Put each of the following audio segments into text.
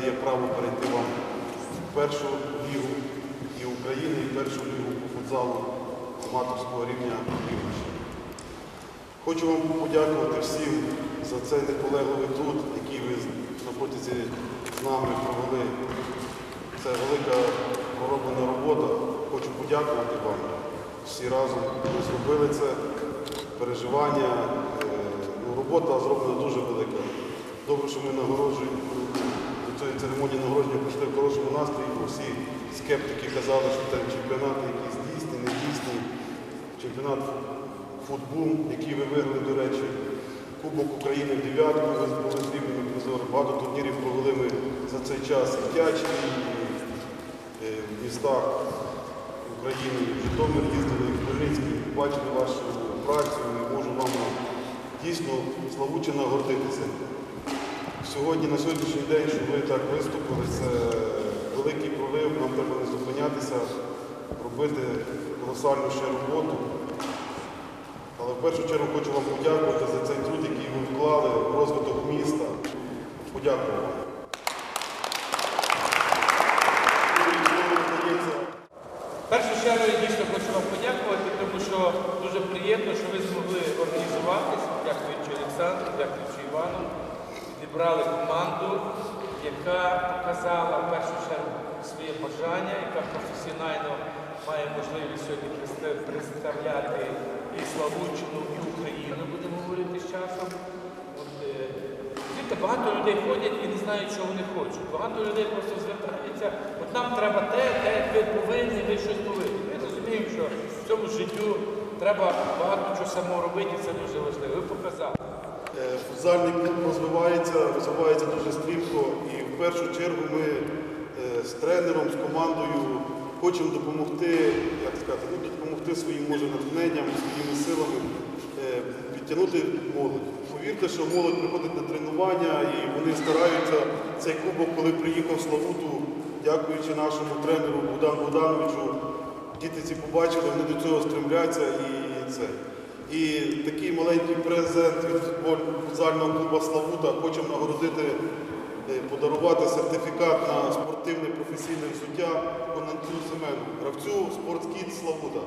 дає право перейти вам в першу лігу і України, і першу лігу по футзалу аматорського рівня Рівненщини. Хочу вам подякувати всім за цей наполегливий труд, який ви на протязі з нами провели. Це велика пророблена робота. Хочу подякувати вам всі разом. Ви зробили це переживання. е, Ну, робота зроблена дуже велика. Добре, що ми нагороджуємо цієї церемонії нагородження прийшли в хорошому настрої, бо всі скептики казали, що це чемпіонат якийсь дійсний, не дійсний. Чемпіонат футбол, який ви виграли, до речі, Кубок України в дев'ятку, ви були срібними призори. Багато турнірів провели ми за цей час і Тячі, і е, в містах України, і в Житомир їздили, і в Хмельницький, бачили вашу працю і можу вам дійсно славуче нагордитися. Сьогодні, на сьогоднішній день, що ви так виступили, це великий прорив, нам треба не зупинятися, робити колосальну ще роботу. Але в першу чергу хочу вам подякувати за цей труд, який ви вклали в розвиток міста. Подякую вам. В першу чергу я дійсно хочу вам подякувати, тому що дуже приємно, що ви змогли організуватись, дякуючи Олександру, дякуючи Івану, зібрали команду, яка показала в першу чергу своє бажання, яка професіонально має можливість сьогодні представляти і Славутчину, і Україну, будемо говорити з часом. Е, багато людей ходять і не знають, що вони хочуть. Багато людей просто звертаються, от нам треба те, те, ви повинні, ви щось повинні. Ми розуміємо, що в цьому життю треба багато чого самого робити, і це дуже важливо. Ви показали. Е, Футзальний клуб розвивається, розвивається дуже стрімко і в першу чергу ми е, з тренером, з командою хочемо допомогти, як сказати, ну, допомогти своїм може натхненням, своїми силами е, підтягнути молодь. Повірте, що молодь приходить на тренування і вони стараються цей кубок, коли приїхав Славуту, дякуючи нашому тренеру Богдану Богдановичу, діти ці побачили, вони до цього стремляться і це. І такий маленький презент від футзального клубу Славута хочемо нагородити, е, подарувати сертифікат на спортивне професійне взуття Конанту Семену, гравцю спортскіт Славута.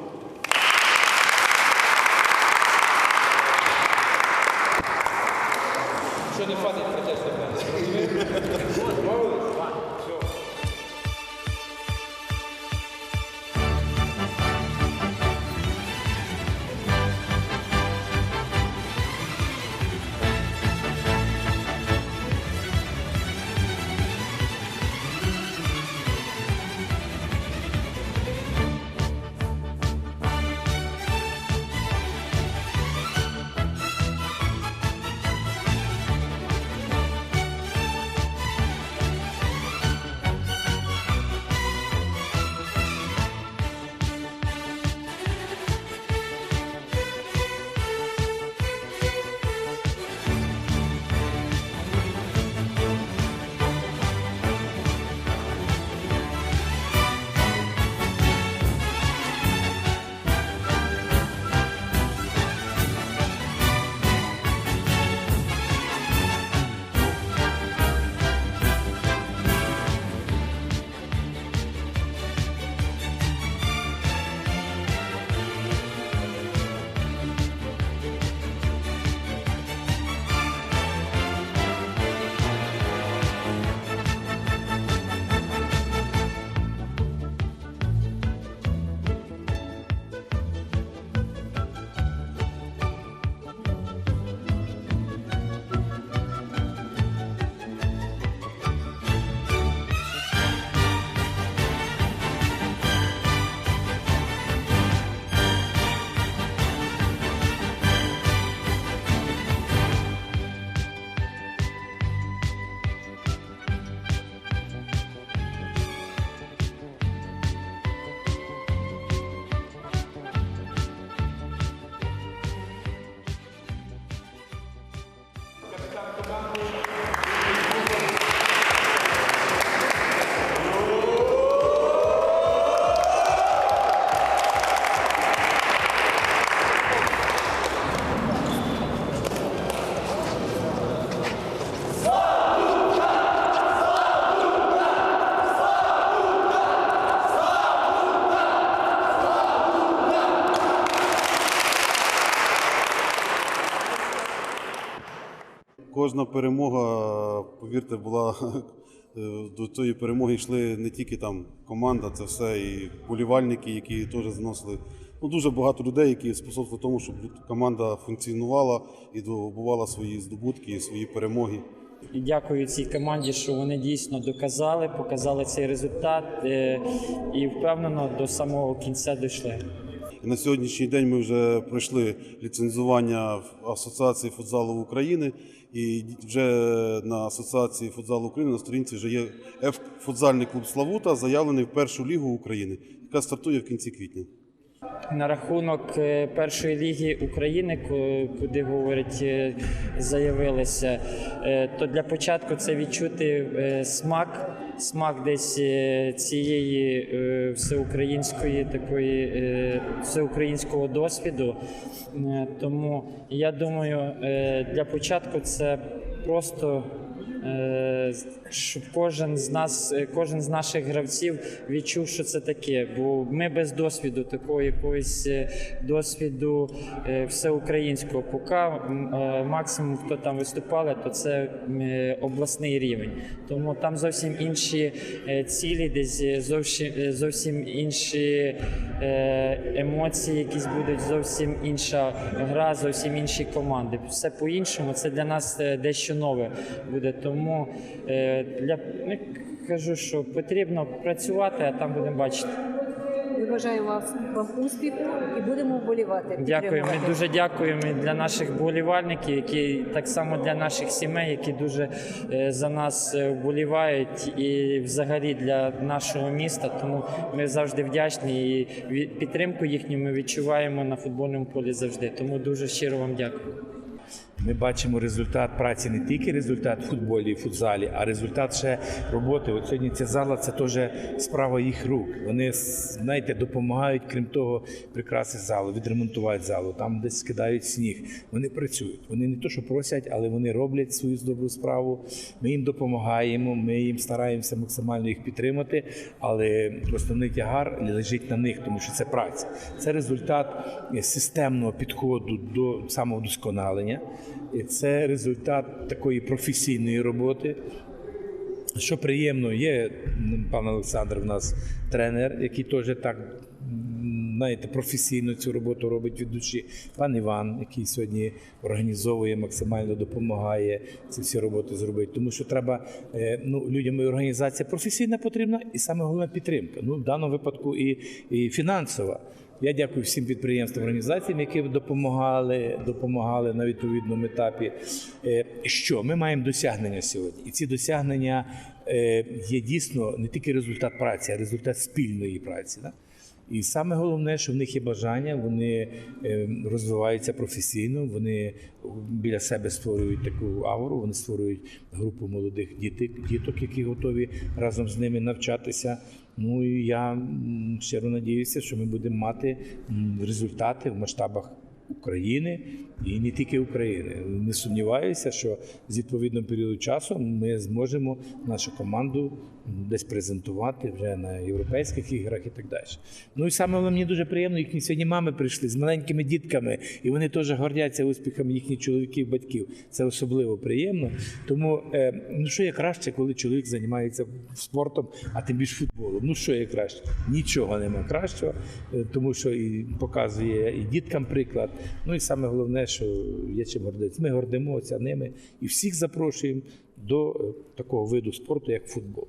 Кожна перемога, повірте, була е, до цієї перемоги йшли не тільки там команда, це все і болівальники, які теж зносили. Ну, дуже багато людей, які способствували тому, щоб команда функціонувала і добувала свої здобутки, і свої перемоги. І дякую цій команді, що вони дійсно доказали, показали цей результат е, і впевнено до самого кінця дійшли. І на сьогоднішній день ми вже пройшли ліцензування в Асоціації футзалу України. І вже на Асоціації футзалу України на сторінці вже є Ф-футзальний клуб Славута, заявлений в першу лігу України, яка стартує в кінці квітня. На рахунок е, першої ліги України, куди говорять, е, заявилися, е, то для початку це відчути смак, смак десь е, цієї е, всеукраїнської такої е, всеукраїнського досвіду. Тому я думаю, для початку це просто. Е, щоб кожен з нас, е, кожен з наших гравців відчув, що це таке. Бо ми без досвіду, такого якогось е, досвіду всеукраїнського. Поки е, максимум, хто там виступали, то це обласний рівень. Тому там зовсім інші цілі, десь зовсім, зовсім інші емоції, якісь будуть, зовсім інша гра, зовсім інші команди. Все по-іншому. Це для нас дещо нове буде. Тому е, для ну, кажу, що потрібно працювати, а там будемо бачити. Ми бажаємо вам, вам успіху і будемо вболівати. Дякую. Ми дуже дякуємо і для наших вболівальників, які так само для наших сімей, які дуже е, за нас е, вболівають, і взагалі для нашого міста. Тому ми завжди вдячні і підтримку їхню ми відчуваємо на футбольному полі завжди. Тому дуже щиро вам дякую. Ми бачимо результат праці не тільки результат в футболі і футзалі, а результат ще роботи. От сьогодні ця зала це теж справа їх рук. Вони знаєте, допомагають, крім того, прикрасити залу, відремонтувати залу, там десь скидають сніг. Вони працюють. Вони не то, що просять, але вони роблять свою добру справу. Ми їм допомагаємо, ми їм стараємося максимально їх підтримати, але основний тягар лежить на них, тому що це праця. Це результат системного підходу до самовдосконалення. І це результат такої професійної роботи. Що приємно, є пан Олександр, в нас тренер, який теж так знаєте, професійно цю роботу робить від. Пан Іван, який сьогодні організовує, максимально допомагає ці всі роботи зробити. Тому що треба е, ну, людям і організація професійна потрібна, і саме головне підтримка. Ну, в даному випадку і, і фінансова. Я дякую всім підприємствам, організаціям, які допомагали, допомагали на відповідному етапі. Е, Що ми маємо досягнення сьогодні? І ці досягнення е, є дійсно не тільки результат праці, а результат спільної праці. І саме головне, що в них є бажання, вони е, розвиваються професійно, вони біля себе створюють таку ауру, вони створюють групу молодих діток, які готові разом з ними навчатися. Ну і я щиро надіюся, що ми будемо мати результати в масштабах України і не тільки України. Не сумніваюся, що з відповідним періоду часу ми зможемо нашу команду десь презентувати вже на європейських іграх і так далі. Ну і саме мені дуже приємно, їхні сьогодні мами прийшли з маленькими дітками, і вони теж гордяться успіхами їхніх чоловіків, батьків. Це особливо приємно. Тому е, ну що є краще, коли чоловік займається спортом, а тим більше. Ну що є краще? Нічого нема кращого, е, тому що і показує і діткам приклад. Ну і саме головне, що є чим гордитися. Ми гордимося ними і всіх запрошуємо до е, такого виду спорту, як футбол.